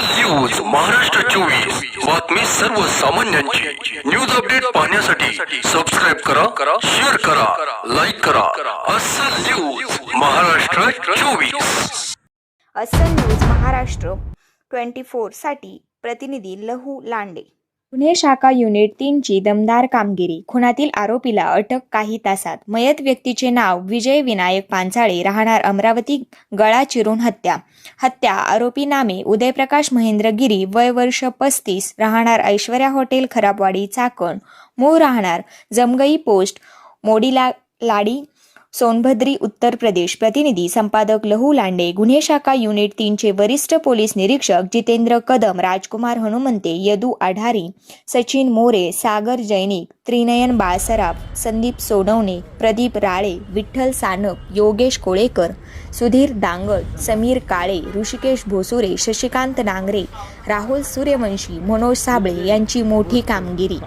News Maharashtra चोवीस. बातमी सर्वसामान्यांची. न्यूज अपडेट पाहण्यासाठी सबस्क्राईब करा शेअर करा लाईक करा. असल न्यूज महाराष्ट्र चोवीस. असल न्यूज महाराष्ट्र ट्वेंटी फोरसाठी प्रतिनिधी लहू लांडे. गुन्हे शाखा युनिट तीनची दमदार कामगिरी. खुनातील आरोपीला अटक काही तासात. मयत व्यक्तीचे नाव विजय विनायक पांचाळे राहणार अमरावती गळा चिरून हत्या. हत्या आरोपी नामे उदयप्रकाश महेंद्र गिरी वय वर्ष पस्तीस राहणार ऐश्वर्या हॉटेल खराबवाडी चाकण. मूळ राहणार जमगई पोस्ट मोडीला लाडी सोनभद्री उत्तर प्रदेश प्रतिनिधी संपादक लहू लांडे गुन्हे शाखा युनिट तीनचे वरिष्ठ पोलीस निरीक्षक जितेंद्र कदम राजकुमार हनुमंते यदू आढारी सचिन मोरे सागर जैनिक त्रिनयन बाळसराफ संदीप सोनवणे प्रदीप राळे विठ्ठल सानप योगेश कोळेकर सुधीर दांगळ समीर काळे ऋषिकेश भोसुरे शशिकांत नांगरे राहुल सूर्यवंशी मनोज साबळे यांची मोठी कामगिरी.